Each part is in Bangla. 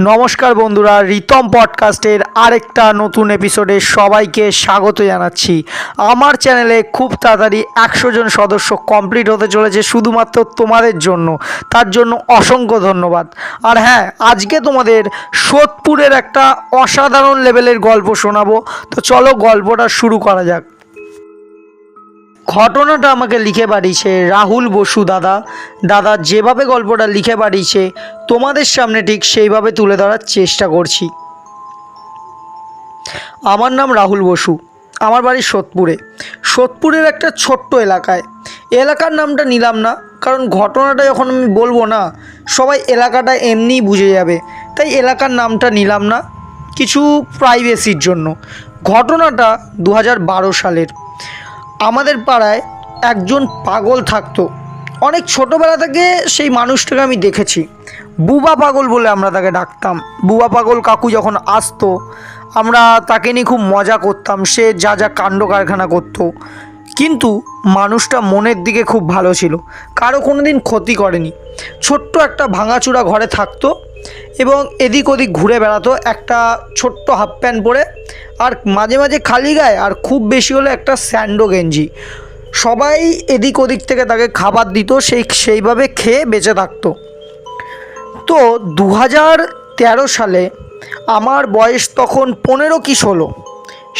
নমস্কার বন্ধুরা, রিতম পডকাস্টের আরেকটা নতুন এপিসোডে সবাইকে স্বাগত জানাচ্ছি। আমার চ্যানেলে খুব তাড়াতাড়ি একশো জন সদস্য কমপ্লিট হতে চলেছে শুধুমাত্র তোমাদের জন্য। তার জন্য অসংখ্য ধন্যবাদ। আর হ্যাঁ আজকে তোমাদের সোদপুরের একটা অসাধারণ লেভেলের গল্প শোনাবো। তো চলো গল্পটা শুরু করা যাক। ঘটনাটা আমাকে লিখে পাঠিয়েছে রাহুল বসু দাদা। দাদা যেভাবে গল্পটা লিখে পাঠিয়েছে তোমাদের সামনে ঠিক সেইভাবে তুলে ধরার চেষ্টা করছি। আমার নাম রাহুল বসু, আমার বাড়ি সোদপুরে। সোদপুরের একটা ছোট্ট এলাকায়। এলাকার নামটা নিলাম না, কারণ ঘটনাটা যখন আমি বলব না, সবাই এলাকাটা এমনিই বুঝে যাবে। তাই এলাকার নামটা নিলাম না, কিছু প্রাইভেসির জন্য। ঘটনাটা দু হাজার বারো সালের। আমাদের পাড়ায় একজন পাগল থাকতো। অনেক ছোটোবেলা থেকে সেই মানুষটাকে আমি দেখেছি। বুবা পাগল বলে আমরা তাকে ডাকতাম। বুবা পাগল কাকু যখন আসতো, আমরা তাকে নিয়ে খুব মজা করতাম। সে যা যা কাণ্ড কারখানা করতো। কিন্তু মানুষটা মনের দিকে খুব ভালো ছিল। কারও কোনো দিন ক্ষতি করেনি। ছোট্ট একটা ভাঙাচুরা ঘরে থাকতো এবং এদিক ওদিক ঘুরে বেড়াতো একটা ছোট্ট হাফ প্যান্ট পরে আর মাঝে মাঝে খালি গায়ে আর খুব বেশি হলে একটা স্যান্ডো গেঞ্জি। সবাই এদিক ওদিক থেকে তাকে খাবার দিত, সেই সেইভাবে খেয়ে বেঁচে থাকতো। তো দু তেরো সালে আমার বয়স তখন পনেরো কি ষোলো।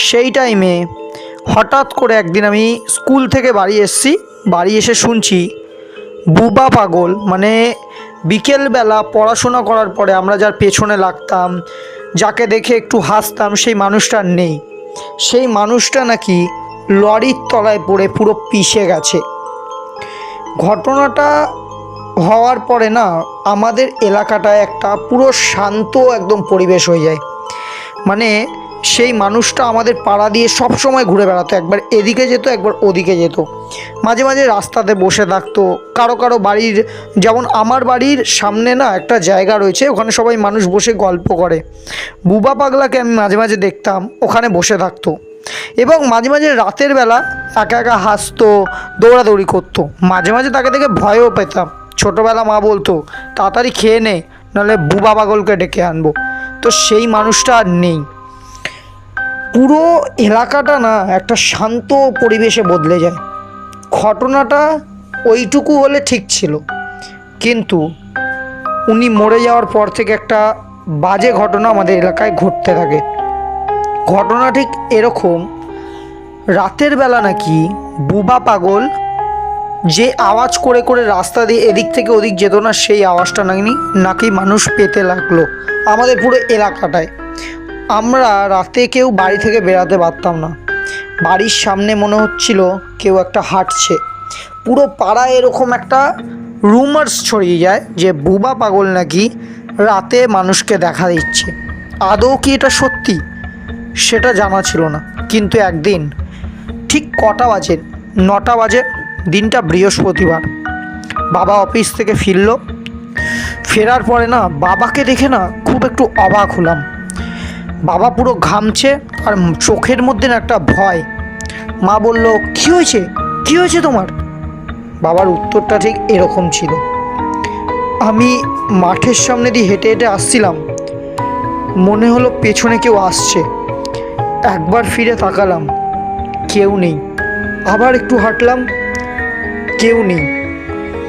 সেই টাইমে হঠাৎ করে একদিন আমি স্কুল থেকে বাড়ি এসেছি, বাড়ি এসে শুনছি, বুবা পাগল মানে বিকেলবেলা পড়াশোনা করার পরে আমরা যার পেছনে লাগতাম, যাকে দেখে একটু হাসতাম, সেই মানুষটার নেই। সেই মানুষটা নাকি লরির তলায় পড়ে পুরো পিষে গেছে। ঘটনাটা হওয়ার পরে না, আমাদের এলাকাটায় একটা পুরো শান্ত একদম পরিবেশ হয়ে যায়। মানে সেই মানুষটা আমাদের পাড়া দিয়ে সব সময় ঘুরে বেড়াতো, একবার এদিকে যেত, একবার ওদিকে যেত। মাঝে মাঝে রাস্তাতে বসে থাকতো। কারও কারও বাড়ির, যেমন আমার বাড়ির সামনে না একটা জায়গা রয়েছে, ওখানে সবাই মানুষ বসে গল্প করে। বুবা পাগলাকে আমি মাঝে মাঝে দেখতাম, ওখানে বসে থাকতো। এবং মাঝে মাঝে রাতের বেলা একা একা হাসতো, দৌড়াদৌড়ি করতো। মাঝে মাঝে তাকে দেখে ভয়ও পেতাম। ছোটোবেলা মা বলতো, তাড়াতাড়ি খেয়ে নে, নাহলে বুবা পাগলকে ডেকে আনব। তো সেই মানুষটা আর নেই। পুরো এলাকাটা না একটা শান্ত পরিবেশে বদলে যায়। ঘটনাটা ওইটুকু হলে ঠিক ছিল। কিন্তু উনি মরে যাওয়ার পর থেকে একটা বাজে ঘটনা আমাদের এলাকায় ঘটতে থাকে। ঘটনা ঠিক এরকম, রাতের বেলা নাকি বুবা পাগল যে আওয়াজ করে করে রাস্তা দিয়ে এদিক থেকে ওদিক যেত না, সেই আওয়াজটা নাকি নাকি মানুষ পেতে লাগল আমাদের পুরো এলাকাটায়। আমরা রাতে কেউ বাড়ি থেকে বেরাতে পারতাম না। বাড়ির সামনে মনে হচ্ছিল কেউ একটা হাঁটছে। পুরো পাড়ায় এরকম একটা রুমার্স ছড়িয়ে যায় যে বুবা পাগল নাকি রাতে মানুষকে দেখা দিচ্ছে। আদৌ কি এটা সত্যি? সেটা জানা ছিল না। কিন্তু একদিন ঠিক কটা বাজে, নটা বাজে, দিনটা বৃহস্পতিবার। বাবা অফিস থেকে ফিরল। ফেরার পরে না, বাবাকে দেখে না খুব একটু অবাক হলাম। বাবা পুরো ঘামছে আর চোখের মধ্যে একটা ভয়। মা বলল, কী হয়েছে? কী হয়েছে তোমার? বাবার উত্তরটা ঠিক এরকম ছিল। আমি মাঠের সামনে দিয়ে হেঁটে হেঁটে আসছিলাম। মনে হলো পেছনে কেউ আসছে। একবার ফিরে তাকালাম। কেউ নেই। আবার একটু হাঁটলাম। কেউ নেই।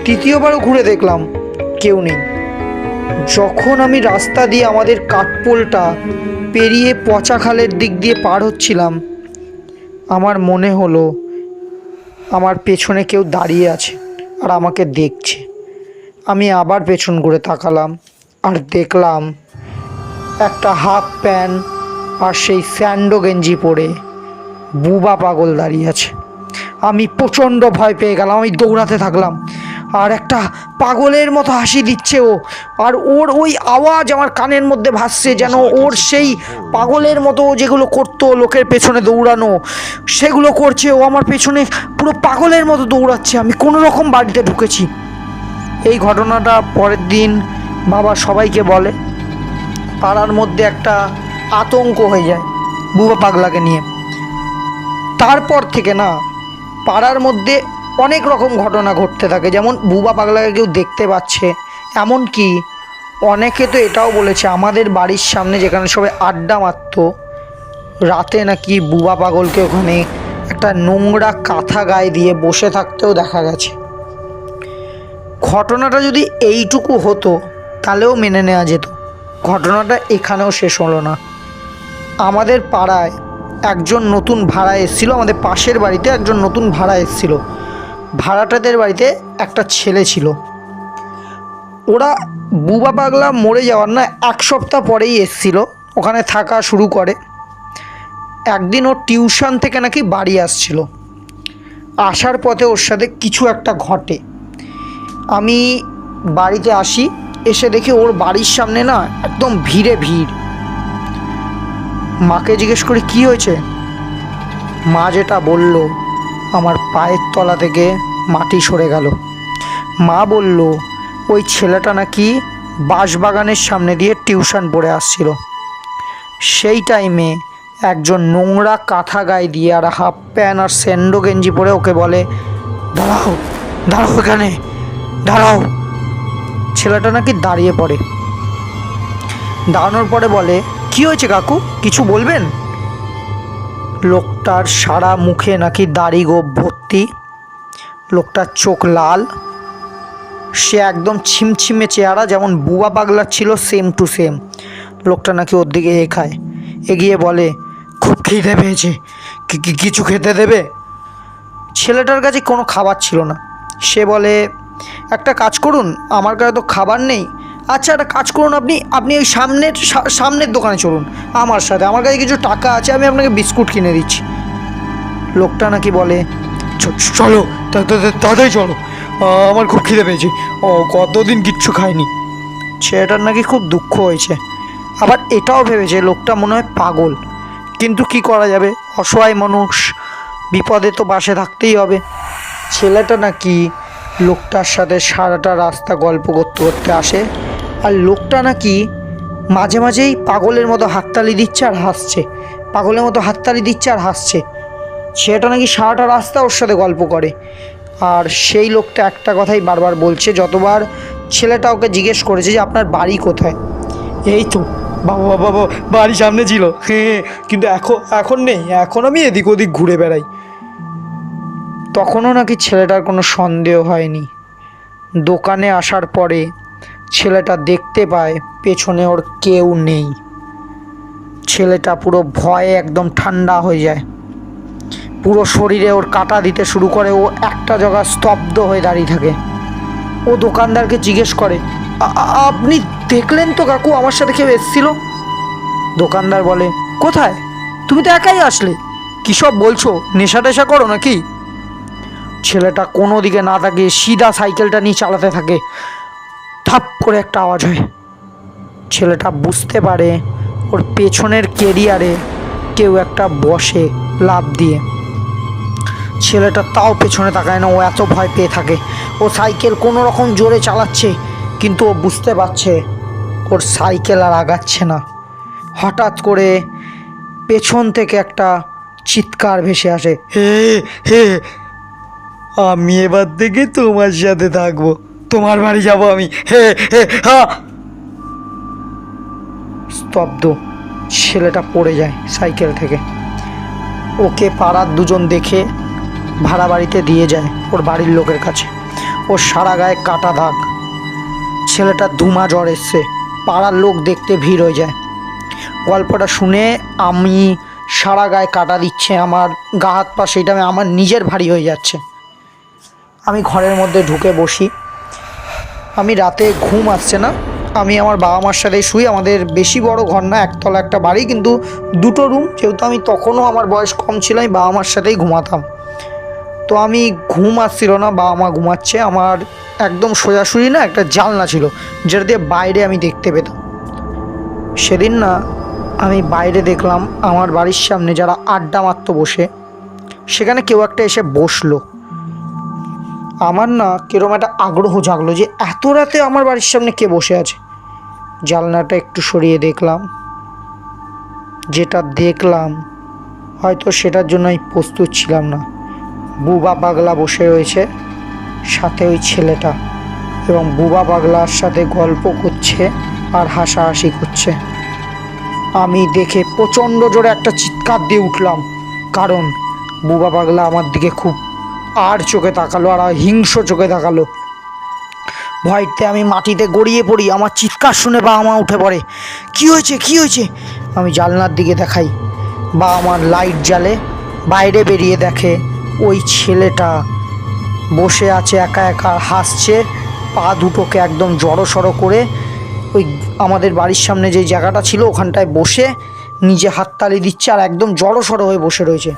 তৃতীয়বারও ঘুরে দেখলাম। কেউ নেই। যখন আমি রাস্তা দিয়ে আমাদের কাঠপোলটা পেরিয়ে পচা খালের দিক দিয়ে পার হচ্ছিলাম, আমার মনে হলো আমার পেছনে কেউ দাঁড়িয়ে আছে আর আমাকে দেখছে। আমি আবার পেছন ঘুরে তাকালাম আর দেখলাম একটা হাফ প্যান্ট আর সেই স্যান্ডো গেঞ্জি পরে বুবা পাগল দাঁড়িয়ে আছে। আমি প্রচণ্ড ভয় পেয়ে গেলাম, আমি দৌড়াতে থাকলাম। আর একটা পাগলের মতো হাসি দিচ্ছে ও। আর ওর ওই আওয়াজ আমার কানের মধ্যে ভাসছে যেন ওর সেই পাগলের মতো যেগুলো করতো লোকের পেছনে দৌড়ানো সেগুলো করছে ও আমার পেছনে পুরো পাগলের মতো দৌড়াচ্ছে। আমি কোনো রকম বাড়িতে ঢুকেছি। এই ঘটনাটা পরের দিন বাবা সবাইকে বলে। পাড়ার মধ্যে একটা আতঙ্ক হয়ে যায় বুবা পাগলাকে নিয়ে। তারপর থেকে না পাড়ার মধ্যে অনেক রকম ঘটনা ঘটতে থাকে। যেমন বুবা পাগলাকে কেউ দেখতে পাচ্ছে এমনকি অনেকে তো এটাও বলেছে, আমাদের বাড়ির সামনে যেখানে সবাই আড্ডা মারত, রাতে নাকি বুবা পাগলকে ওখানে একটা নোংরা কাঁথা গায়ে দিয়ে বসে থাকতেও দেখা গেছে। ঘটনাটা যদি এইটুকু হতো, তাহলেও মেনে নেওয়া যেত। ঘটনাটা এখানেও শেষ হলো না। আমাদের পাড়ায় একজন নতুন ভাড়া এসেছিল, আমাদের পাশের বাড়িতে একজন নতুন ভাড়া এসেছিল। ভাড়াটাদের বাড়িতে একটা ছেলে ছিল। ওরা বুবা পাগলা মরে যাওয়ার না এক সপ্তাহ পরেই এসছিল, ওখানে থাকা শুরু করে। একদিন ও টিউশন থেকে নাকি বাড়ি আসছিল। আসার পথে ওর সাথে কিছু একটা ঘটে। আমি বাড়িতে আসি, এসে দেখি ওর বাড়ির সামনে না একদম ভিড়ে ভিড়। মাকে জিজ্ঞেস করি, কি হয়েছে? মা যেটা বলল আমার পায়ের তলা থেকে মাটি সরে গেল। মা বলল, ওই ছেলেটা নাকি বাঁশবাগানের সামনে দিয়ে টিউশন পড়ে আসছিল। সেই টাইমে একজন নোংরা কাঁথা গায়ে দিয়ে আর হাফ প্যান্ট আর স্যান্ডো গেঞ্জি পরে ওকে বলে, দাঁড়াও দাঁড়াও এখানে, দাঁড়াও। ছেলেটা নাকি দাঁড়িয়ে পড়ে। দাঁড়ানোর পরে বলে, কি হয়েছে কাকু, কিছু বলবেন? লোকটার সারা মুখে নাকি দাড়ি গোপ ভর্তি। লোকটার চোখ লাল। সে একদম ছিমছিমে চেহারা, যেমন বুয়া পাগলার ছিল সেম টু সেম লোকটা নাকি ওর দিকে এখায় এগিয়ে বলে, খুব খিদে পেয়েছে। কিছু খেতে দেবে? ছেলেটার কাছে কোনো খাবার ছিল না। সে বলে, একটা কাজ করুন, আমার কাছে তো খাবার নেই। আচ্ছা একটা কাজ করুন আপনি। আপনি ওই সামনের সামনের দোকানে চলুন। আমার সাথে। আমার কাছে কিছু টাকা আছে, আমি আপনাকে বিস্কুট কিনে দিচ্ছি। লোকটা নাকি বলে, "চ- চ- চলো তাড়াতাড়ি চলো। আমার খুব খিদে পেয়েছে। ও, কতদিন কিচ্ছু খায়নি ছেলেটার নাকি খুব দুঃখ হয়েছে। আবার এটাও ভেবেছে, লোকটা মনে হয় পাগল। কিন্তু কি করা যাবে? অসহায় মানুষ। বিপদে তো বাসে থাকতেই হবে। ছেলেটা নাকি লোকটার সাথে সারাটা রাস্তা গল্প করতে করতে আসে। আর লোকটা নাকি মাঝে মাঝেই পাগলের মতো হাততালি দিচ্ছে আর হাসছে। পাগলের মতো হাততালি দিচ্ছে আর হাসছে। সেটা নাকি সারাটা রাস্তা ওর সাথে গল্প করে। আর সেই লোকটা একটা কথাই বারবার বলছে যতবার ছেলেটা ওকে জিজ্ঞেস করেছে যে আপনার বাড়ি কোথায়? এই তো বাবা বাবা বাবা বাড়ি সামনে ছিল। হ্যাঁ কিন্তু এখন এখন নেই। এখন আমি এদিক ওদিক ঘুরে বেড়াই। তখনও নাকি ছেলেটার কোনো সন্দেহ হয়নি। দোকানে আসার পরে ছেলেটা দেখতে পায়, পেছনে ওর কেউ নেই। ছেলেটা পুরো ভয়ে একদম ঠান্ডা হয়ে যায়। পুরো শরীরে ওর কাটা দিতে শুরু করে, ও একটা জায়গা স্তব্ধ হয়ে দাঁড়িয়ে থাকে। ও দোকানদারকে জিজ্ঞেস করে, "আ- আ- আপনি দেখলেন তো কাকু আমার সাথে কেউ এসেছিল? দোকানদার বলে, কোথায়? তুমি তো একাই আসলে। কী সব বলছো? নেশা টেশা করো নাকি? ছেলেটা কোনো দিকে না তাকিয়ে সিধা সাইকেলটা নিয়ে চালাতে থাকে। থাপ করে একটা আওয়াজ হয়। ছেলেটা বুঝতে পারে ওর পেছনের কেরিয়ারে কেউ একটা বসে লাভ দিয়ে। ছেলেটা তাও পেছনে তাকায় না, ও এত ভয় পেয়ে থাকে। ও সাইকেল কোনো রকম জোরে চালাচ্ছে, কিন্তু ও বুঝতে পারছে ওর সাইকেল আর আগাচ্ছে না। হঠাৎ করে পেছন থেকে একটা চিৎকার ভেসে আসে। হে হে, আমি এবার থেকে তোমার সাথে থাকব। তোমার বাড়ি যাব আমি। হে হে, হা। স্তব্ধ ছেলেটা পড়ে যায় সাইকেল থেকে। ওকে পাড়ার দুজন দেখে ভাড়া বাড়িতে দিয়ে যায় ওর বাড়ির লোকের কাছে। ওর সারা গায়ে কাটা দাগ। ছেলেটা ধুমা জ্বর এসছে। পাড়ার লোক দেখতে ভিড় হয়ে যায়। গল্পটা শুনে আমি সারা গায়ে কাটা দিচ্ছে আমার, গা হাত পা সেইটা আমার নিজের ভারী হয়ে যাচ্ছে। আমি ঘরের মধ্যে ঢুকে বসি। আমি রাতে ঘুম আসছে না। আমি আমার বাবা মার সাথে শুই। আমাদের বেশি বড় ঘর না, একতলা একটা বাড়ি, কিন্তু দুটো রুম যেহেতু আমি তখনও আমার বয়স কম ছিল আমি বাবা মার সাথেই ঘুমাতাম। তো আমি ঘুম আসছিল না, বাবা মা ঘুমাচ্ছে। আমার একদম সোজাসুজি না, একটা জানলা ছিল, যেটা দিয়ে বাইরে আমি দেখতে পেতাম। সেদিন না, আমি বাইরে দেখলাম আমার বাড়ির সামনে যারা আড্ডা মারতো বসে, সেখানে কেউ একটা এসে বসল। আমার না কিরম একটা আগ্রহ জাগলো যে এত রাতে আমার বাড়ির সামনে কে বসে আছে। জানলাটা একটু সরিয়ে দেখলাম। যেটা দেখলাম, হয়তো সেটার জন্য আমি প্রস্তুত ছিলাম না। বুবা পাগলা বসে রয়েছে, সাথে ওই ছেলেটা। এবং বুবা পাগলার সাথে গল্প করছে আর হাসাহাসি করছে। আমি দেখে প্রচণ্ড জোরে একটা চিৎকার দিয়ে উঠলাম। কারণ বুবা পাগলা আমার দিকে খুব আর চোখে তাকালো, আর হিংস চোখে তাকালো। ভয়তে আমি মাটিতে গড়িয়ে পড়ি, আমার চিৎকার শুনে বাবা মা উঠে পড়ে। কি হয়েছে কি হয়েছে? আমি জানলার দিকে দেখাই। বা আমার লাইট জ্বালে, বাইরে বেরিয়ে দেখে ওই ছেলেটা বসে আছে, একা একা হাসছে, পা দুটোকে একদম জড়ো সড়ো করে ওই আমাদের বাড়ির সামনে যে জায়গাটা ছিল, ওখানটায় বসে নিজে হাততালি দিচ্ছে আর একদম জড়ো সড়ো হয়ে বসে রয়েছে।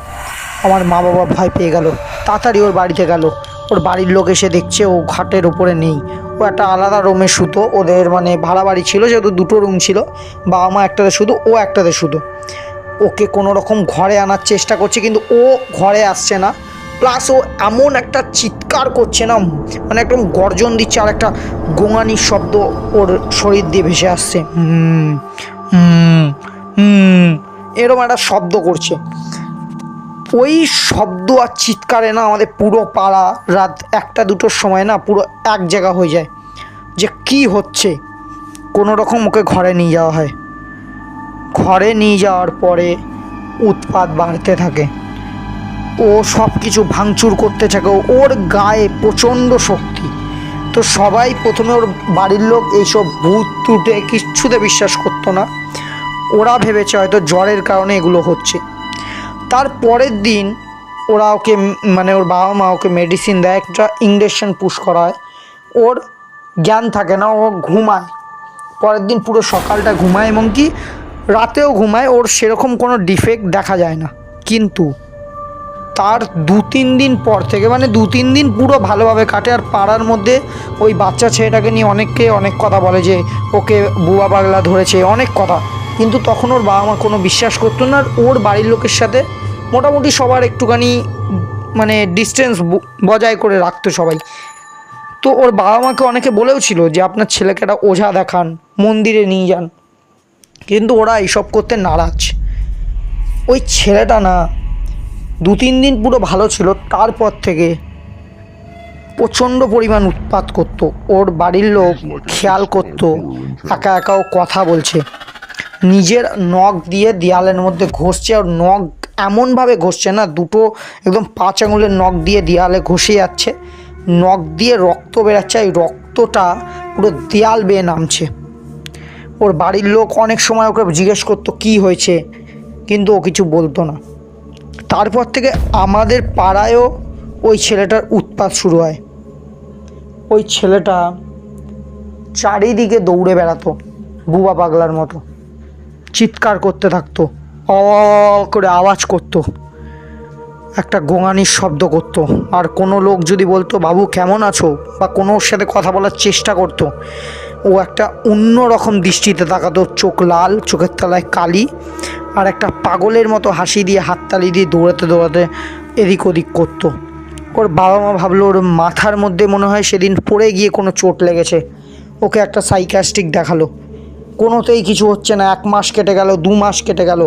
আমার মা বাবা ভয় পেয়ে গেল। তাড়াতাড়ি ওর বাড়িতে গেল। ওর বাড়ির লোক এসে দেখছে ও ঘাটের ওপরে নেই। ও একটা আলাদা রুমে শুতো। ওদের মানে ভাড়া বাড়ি ছিল, যেহেতু দুটো রুম ছিল। বাবা মা একটাতে শুধু, ও একটাতে শুধু ওকে কোনো রকম ঘরে আনার চেষ্টা করছে, কিন্তু ও ঘরে আসছে না। প্লাস ও এমন একটা চিৎকার করছে না মানে একদম গর্জন দিচ্ছে আর একটা গোঙানির শব্দ ওর শরীর দিয়ে ভেসে আসছে। এরকম একটা শব্দ করছে। ওই শব্দ আর চিৎকারে না আমাদের পুরো পাড়া রাত একটা দুটোর সময় না পুরো এক জায়গা হয়ে যায় যে কি হচ্ছে? কোনো রকম ওকে ঘরে নিয়ে যাওয়া হয়। ঘরে নিয়ে যাওয়ার পরে উৎপাত বাড়তে থাকে। ও সব কিছু ভাঙচুর করতে থাকে। ওর গায়ে প্রচণ্ড শক্তি। তো সবাই প্রথমে ওর বাড়ির লোক এইসব ভূত টুটে কিচ্ছুতে বিশ্বাস করতো না। ওরা ভেবেছে হয়তো জ্বরের কারণে এগুলো হচ্ছে। তার পরের দিন ওরা ওকে মানে ওর বাবা মা ওকে মেডিসিন দেয়, একটা ইঞ্জেকশন পুশ করায়। ওর জ্ঞান থাকে না, ও ঘুমায়। পরের দিন পুরো সকালটা ঘুমায় এবং কি রাতেও ঘুমায়, ওর সেরকম কোনো ডিফেক্ট দেখা যায় না। কিন্তু তার দু তিন দিন পর থেকে মানে দু তিন দিন পুরো ভালোভাবে কাটে, আর পাড়ার মধ্যে ওই বাচ্চা ছেলেটাকে নিয়ে অনেককে অনেক কথা বলে যে, ওকে বুয়া পাগলা ধরেছে, অনেক কথা। কিন্তু তখন ওর বাবা মা কোনো বিশ্বাস করতো না আর ওর বাড়ির লোকের সাথে মোটামুটি সবার একটুখানি মানে ডিস্টেন্স বজায় করে রাখতো সবাই। তো ওর বাবা মাকে অনেকে বলেও ছিল যে আপনার ছেলেকে একটা ওঝা দেখান মন্দিরে নিয়ে যান। কিন্তু ওরা এইসব করতে নারাজ। ওই ছেলেটা না দু তিন দিন পুরো ভালো ছিল তারপর থেকে প্রচণ্ড পরিমাণ উৎপাত করতো। ওর বাড়ির লোক খেয়াল করতো একা একাও কথা বলছে। নিজের নখ দিয়ে দেয়ালের মধ্যে ঘষছে আর নখ এমনভাবে ঘষছে না, দুটো একদম পাঁচ আঙুলের নখ দিয়ে দেয়ালে ঘষে যাচ্ছে। নখ দিয়ে রক্ত বেরাচ্ছে, এই রক্তটা পুরো দেয়াল বেয়ে নামছে। ওর বাড়ির লোক অনেক সময় ওকে জিজ্ঞেস করতো, কী হয়েছে? কিন্তু ও কিছু বলতো না। তারপর থেকে আমাদের পাড়ায়ও ওই ছেলেটার উৎপাত শুরু হয়। ওই ছেলেটা চারিদিকে দৌড়ে বেড়াতো, বুবা পাগলার মতো। চিৎকার করতে থাকতো অ করে আওয়াজ করতো, একটা গোঙানির শব্দ করতো। আর কোনো লোক যদি বলতো, বাবু, কেমন আছো? বা কোনো সাথে কথা বলার চেষ্টা করতো, ও একটা অন্য রকম দৃষ্টিতে তাকাতো, চোখ লাল, চোখের তলায় কালি, আর একটা পাগলের মতো হাসি দিয়ে, হাততালি দিয়ে দৌড়াতে দৌড়াতে এদিক ওদিক করতো। ওর বাবা মা ভাবলো, ওর মাথার মধ্যে মনে হয় সেদিন পড়ে গিয়ে কোনো চোট লেগেছে। ওকে একটা সাইকাস্টিক দেখাল। কোনোতেই কিছু হচ্ছে না, এক মাস কেটে গেল, দু মাস কেটে গেল।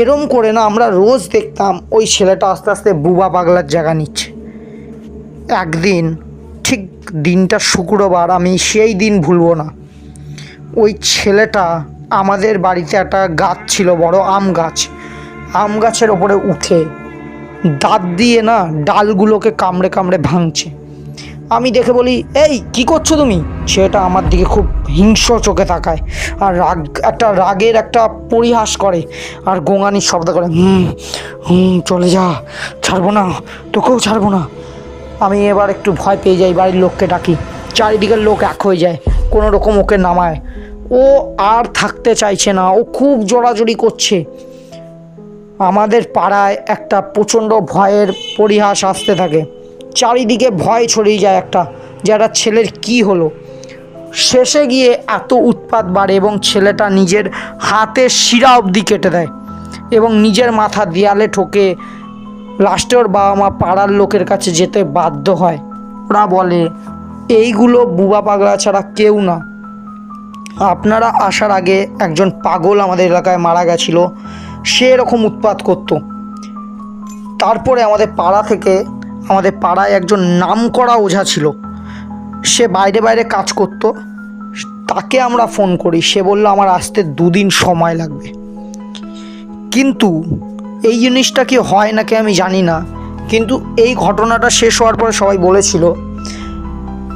এরম করে না আমরা রোজ দেখতাম ওই ছেলেটা আস্তে আস্তে বুবা পাগলার জায়গা নিচ্ছে। একদিন, ঠিক দিনটা শুক্রবার, আমি সেই দিন ভুলবো না। ওই ছেলেটা আমাদের বাড়িতে একটা গাছ ছিল, বড় আম গাছ। আম গাছের ওপরে উঠে দাঁত দিয়ে না ডালগুলোকে কামড়ে কামড়ে ভাঙছে। আমি দেখে বলি, এই, কি করছ তুমি? সেটা আমার দিকে খুব হিংস্র চোখে তাকায় আর রাগ, একটা রাগের একটা পরিহাস করে আর গোঙানির শব্দ করে, হুম হুম, চলে যা, ছাড়বো না, তোকেও ছাড়বো না। আমি এবার একটু ভয় পেয়ে যাই, বাড়ির লোককে ডাকি। চারিদিকের লোক এক হয়ে যায়, কোনো রকম ওকে নামায়। ও আর থাকতে চাইছে না, ও খুব জোড়াজড়ি করছে। আমাদের পাড়ায় একটা প্রচণ্ড ভয়ের পরিহাস আসতে থাকে। চারিদিকে ভয় ছড়িয়ে যায় একটা, যে একটা ছেলের কি হলো। শেষে গিয়ে এত উৎপাত বাড়ে এবং ছেলেটা নিজের হাতের শিরা অবধি কেটে দেয় এবং নিজের মাথা দেয়ালে ঠোকে লাস্টে ওর বাবা মা পাড়ার লোকের কাছে যেতে বাধ্য হয়। ওরা বলে, এইগুলো বুবা পাগলা ছাড়া কেউ না। আপনারা আসার আগে একজন পাগল আমাদের এলাকায় মারা গেছিল। সে এরকম উৎপাত করতো। তারপরে আমাদের পাড়া থেকে আমাদের পাড়ায় একজন নামকরা ওঝা ছিল। সে বাইরে বাইরে কাজ করতো। তাকে আমরা ফোন করি। সে বলল, আমার আসতে দুদিন সময় লাগবে। কিন্তু এই জিনিসটা কি হয় নাকি আমি জানি না। কিন্তু এই ঘটনাটা শেষ হওয়ার পরে সবাই বলেছিল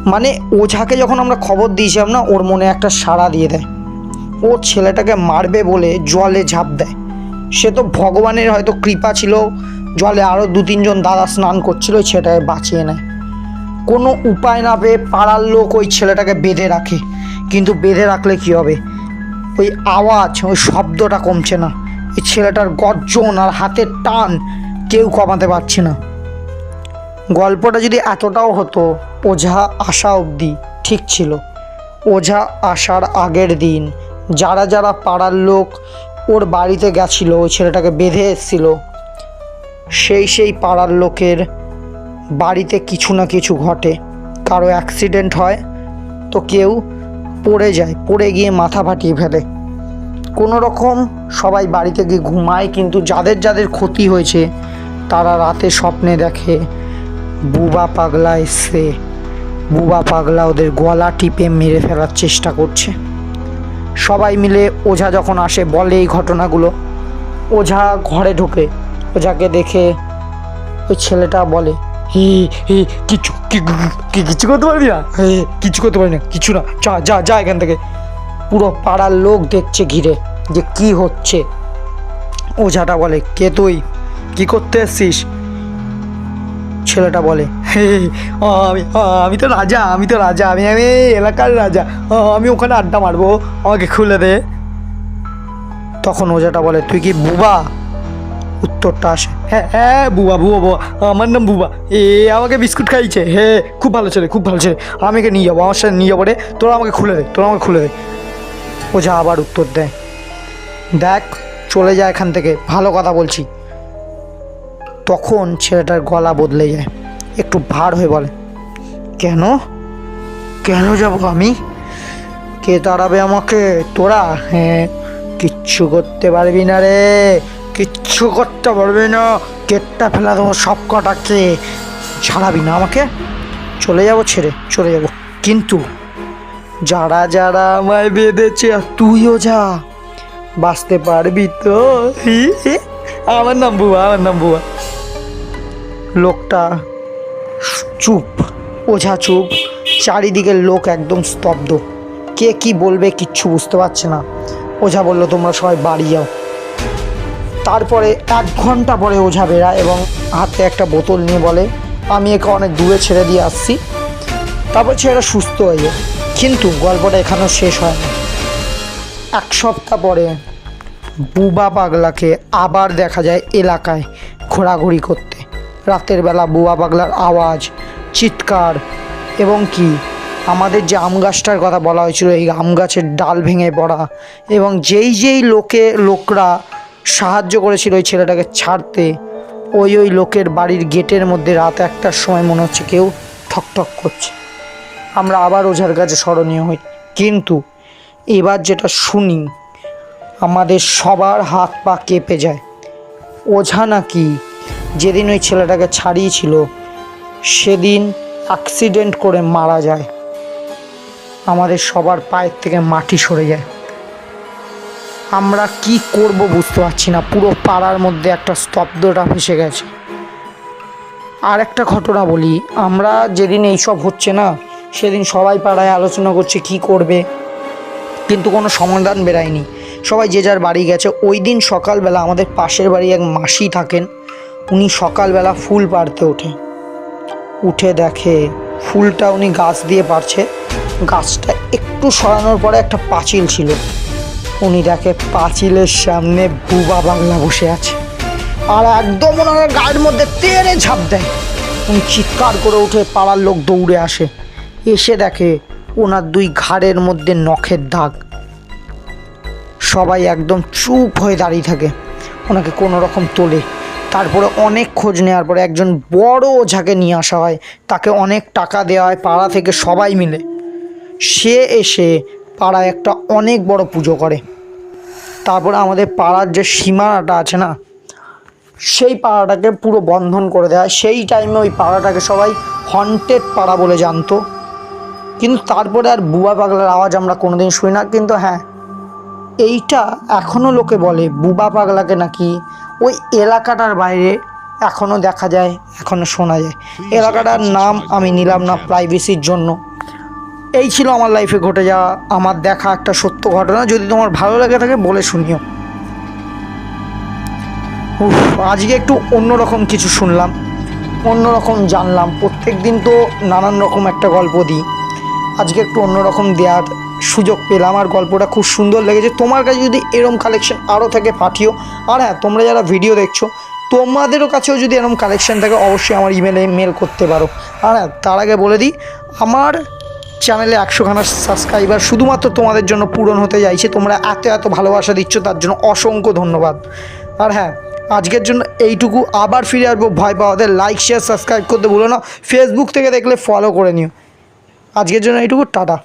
মানে ওঝাকে যখন আমরা খবর দিয়েছিলাম না, ওর মনে একটা সাড়া দিয়ে দেয়। ও ছেলেটাকে মারবে বলে জলে ঝাঁপ দেয়। সে তো ভগবানের হয়তো কৃপা ছিল জলে আরও দু তিনজন দাদা স্নান করছিল ছেলেটাকে বাঁচিয়ে নেয়। কোনো উপায় না পেয়ে পাড়ার লোক ওই ছেলেটাকে বেঁধে রাখে। কিন্তু বেঁধে রাখলে কি হবে? ওই আওয়াজ, ওই শব্দটা কমছে না। এই ছেলেটার গর্জন আর হাতের টান কেউ কমাতে পারছে না। গল্পটা যদি এতটাও হতো, ওঝা আসা অবধি ঠিক ছিল। ওঝা আসার আগের দিন, যারা যারা পাড়ার লোক ওর বাড়িতে গেছিল, ওই ছেলেটাকে বেঁধে এসেছিল সেই সেই পাড়ার লোকের বাড়িতে কিছু না কিছু ঘটে। কারও অ্যাক্সিডেন্ট হয়, তো কেউ পড়ে যায়, পড়ে গিয়ে মাথা ফাটিয়ে ফেলে। কোনো রকম সবাই বাড়িতে গিয়ে ঘুমায়, কিন্তু যাদের যাদের ক্ষতি হয়েছে, তারা রাতে স্বপ্নে দেখে, বুবা পাগলা এসে বুবা পাগলা ওদের গলা টিপে মেরে ফেলার চেষ্টা করছে। সবাই মিলে ওঝা যখন আসে, বলে এই ঘটনাগুলো, ওঝা ঘরে ঢোকে। ওঝাকে দেখে ওই ছেলেটা বলে, হি হি, কিছু কিছু করতে পারবি না? কিছু করতে পারবি না, কিছু না, যা যা যা এখান থেকে। পুরো পাড়ার লোক দেখছে ঘিরে, যে কি হচ্ছে। ওঝাটা বলে, কে তুই? কি করতে এসছিস? ছেলেটা বলে আমি আমি তো রাজা, আমি তো রাজা, আমি আমি এলাকার রাজা আমি ওখানে আড্ডা মারবো, আমাকে খুলে দে। তখন ওঝাটা বলে, তুই কি বুবা? উত্তরটা আসে। হ্যাঁ হ্যাঁ বুবা বুবা বুবা, আমার নাম বুবা। এ, আমাকে বিস্কুট খাইছে হে, খুব ভালো ছেলে, খুব ভালো ছেলে। আমি একে নিয়ে যাব, আমার সাথে নিয়ে যাব রে। তোরা আমাকে খুলে দে, তোরা আমাকে খুলে দে। ও যা আবার উত্তর দেয়। দেখ, চলে যায় এখান থেকে। ভালো কথা বলছি। তখন ছেলেটার গলা বদলে যায়। একটু ভার হয়ে বলে, কেন? কেন যাব আমি? কে তাড়াবে আমাকে? তোরা? হ্যাঁ কিচ্ছু করতে পারবি না রে। কিচ্ছু করতে পারবি না। কেটটা ফেলা দেবো সব কটাকে। ছাড়াবি না আমাকে? চলে যাব ছেড়ে, চলে যাব। কিন্তু যারা যারা আমায় বেঁধেছে আর তুইও যা, বাঁচতে পারবি তো। আমার নাম বুয়া, আমার নাম বুয়া। লোকটা চুপ, ওঝা চুপ। চারিদিকের লোক একদম স্তব্ধ। কে কি বলবে কিচ্ছু বুঝতে পারছে না। ওঝা বলল, তোমরা সবাই বাড়ি যাও। তারপরে এক ঘণ্টা পরে ওঝা বেরায় এবং হাতে একটা বোতল নিয়ে বলে, আমি একে অনেক দূরে ছেড়ে দিয়ে আসছি। তারপর ছেলেটা সুস্থ হয়ে যায়। কিন্তু গল্পটা এখানেও শেষ হয় না। এক সপ্তাহ পরে বুবা পাগলাকে আবার দেখা যায় এলাকায় ঘোরাঘুরি করতে। রাতের বেলা বুবা পাগলার আওয়াজ, চিৎকার এবং কি? আমাদের যে আম গাছটার কথা বলা হয়েছিল, এই আম গাছের ডাল ভেঙে পড়া এবং যেই যেই লোকে, লোকরা সাহায্য করেছিল ওই ছেলেটাকে ছাড়তে। ওই ওই লোকের বাড়ির গেটের মধ্যে রাত একটার সময় মনে হচ্ছে কেউ ঠক ঠক করছে। আমরা আবার ওঝার কাছে স্মরণীয় হই। কিন্তু এবার যেটা শুনি, আমাদের সবার হাত পা কেঁপে যায়। ওঝা নাকি যেদিন ওই ছেলেটাকে ছাড়িয়েছিল, সেদিন অ্যাক্সিডেন্ট করে মারা যায়। আমাদের সবার পায়ের থেকে মাটি সরে যায়। আমরা কি করব বুঝতে পারছি না। পুরো পাড়ার মধ্যে একটা স্তব্ধটা ফেসে গেছে। আর একটা ঘটনা বলি, আমরা যেদিন এইসব হচ্ছে না, সেদিন সবাই পাড়ায় আলোচনা করছে কি করবে। কিন্তু কোনো সমাধান বেরায়নি। সবাই যে যার বাড়ি গেছে। ওই দিন সকালবেলা আমাদের পাশের বাড়ি এক মাসি থাকেন। উনি সকালবেলা ফুল পাড়তে ওঠে। উঠে দেখে ফুলটা উনি গাছ দিয়ে পারছে গাছটা একটু সরানোর পরে একটা পাঁচিল ছিল। উনি দেখে পাঁচিলের সামনে বুবা বাংলা বসে আছে। আর একদম ওনার গায়ের মধ্যে তেড়ে ঝাঁপ দেয়। উনি চিৎকার করে উঠে পাড়ার লোক দৌড়ে আসে। এসে দেখে ওনার দুই ঘাড়ের মধ্যে নখের দাগ। সবাই একদম চুপ হয়ে দাঁড়িয়ে থাকে। ওনাকে কোনো রকম তোলে। তারপরে অনেক খোঁজ নেওয়ার পরে একজন বড় ওঝাকে নিয়ে আসা হয়। তাকে অনেক টাকা দেওয়া হয় পাড়া থেকে সবাই মিলে। সে এসে পাড়ায় একটা অনেক বড় পুজো করে। তারপরে আমাদের পাড়ার যে সীমানাটা আছে না সেই পাড়াটাকে পুরো বন্ধন করে দেয়। সেই টাইমে ওই পাড়াটাকে সবাই হন্টেড পাড়া বলে জানতো। কিন্তু তারপরে আর বুবা পাগলার আওয়াজ আমরা কোনোদিন শুনি না। কিন্তু হ্যাঁ এইটা এখনও লোকে বলে বুবা পাগলাকে নাকি ওই এলাকাটার বাইরে এখনও দেখা যায় এখনও শোনা যায়। এলাকাটার নাম আমি নিলাম না প্রাইভেসির জন্য। এই ছিল আমার লাইফে ঘটে যাওয়া, আমার দেখা একটা সত্য ঘটনা। যদি তোমার ভালো লেগে থাকে, বলে শুনিও। আজকে একটু অন্যরকম কিছু শুনলাম, অন্যরকম জানলাম। প্রত্যেক দিন তো নানান রকম একটা গল্প দিই। আজকে একটু অন্যরকম দেওয়ার সুযোগ পেলাম, আর গল্পটা খুব সুন্দর লেগেছে। তোমার কাছে যদি এরম কালেকশন আরও থাকে, পাঠিও। আর হ্যাঁ তোমরা যারা ভিডিও দেখছ, তোমাদেরও কাছেও যদি এরকম কালেকশন থাকে, অবশ্যই আমার ইমেলে মেল করতে পারো। আর হ্যাঁ তার আগে বলে দিই, আমার চ্যানেলে একশোখানা সাবস্ক্রাইবার শুধুমাত্র তোমাদের জন্য পূরণ হতে যাইছে, তোমরা এত এত ভালোবাসা দিচ্ছ, তার জন্য অসংখ্য ধন্যবাদ। আর হ্যাঁ আজকের জন্য এইটুকু, আবার ফিরে আসব ভয় পাওয়াদের লাইক শেয়ার সাবস্ক্রাইব করতে ভুলো না ফেসবুক থেকে দেখলে ফলো করে নিও। আজকের জন্য এইটুকু, টাটা।